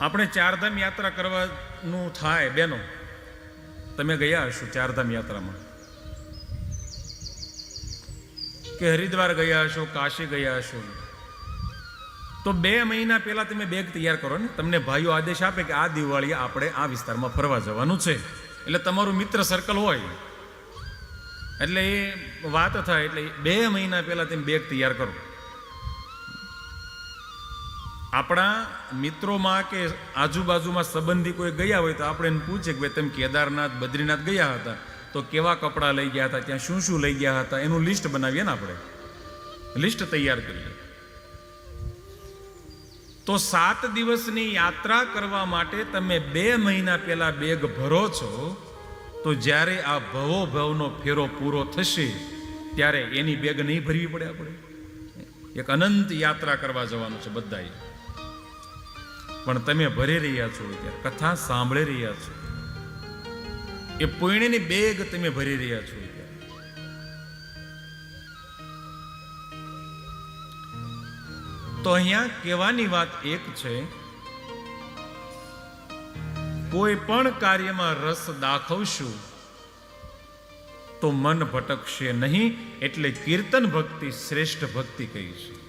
આપણે ચારધામ યાત્રા કરવાનું થાય, બેનો. તમે ગયા હશો ચારધામ યાત્રામાં? કે હરિદ્વાર ગયા હશો, કાશી ગયા હશો? તો બે મહિના પહેલા તમે બેગ તૈયાર કરો ને. તમને ભાઈઓ આદેશ આપે કે આ દિવાળીએ આપણે આ વિસ્તારમાં ફરવા જવાનું છે. એટલે તમારું મિત્ર સર્કલ હોય. એટલે એ વાત થાય, એટલે બે મહિના પહેલા તમે બેગ તૈયાર કરો. આપણા મિત્રોમાં કે આજુબાજુમાં સંબંધી કોઈ ગયા હોય તો આપણે એને પૂછે કે ભાઈ, તમે કેદારનાથ, બદ્રીનાથ ગયા હતા? તો કેવા કપડાં લઈ ગયા હતા? ત્યાં શું શું લઈ ગયા હતા? એનું લિસ્ટ બનાવીએ ને આપણે. લિસ્ટ તૈયાર કરીએ તો સાત દિવસની યાત્રા કરવા માટે તમે બે મહિના પહેલા બેગ ભરો છો, તો જ્યારે આ ભવો ભવનો ફેરો પૂરો થશે, ત્યારે એની બેગ નહીં ભરવી પડે આપણે. એક અનંત યાત્રા કરવા જવાનું છે બધાએ. પણ તમે ભરી રહ્યા છો ત્યારે કથા સાંભળી રહ્યા છો. એ પુણ્યની બેગ તમે ભરી રહ્યા છો તો અહીંયા કહેવાની વાત એક છે, કોઈ પણ કાર્યમાં રસ દાખવશું, તો મન ભટકશે નહીં. એટલે કીર્તન ભક્તિ શ્રેષ્ઠ ભક્તિ કહી છે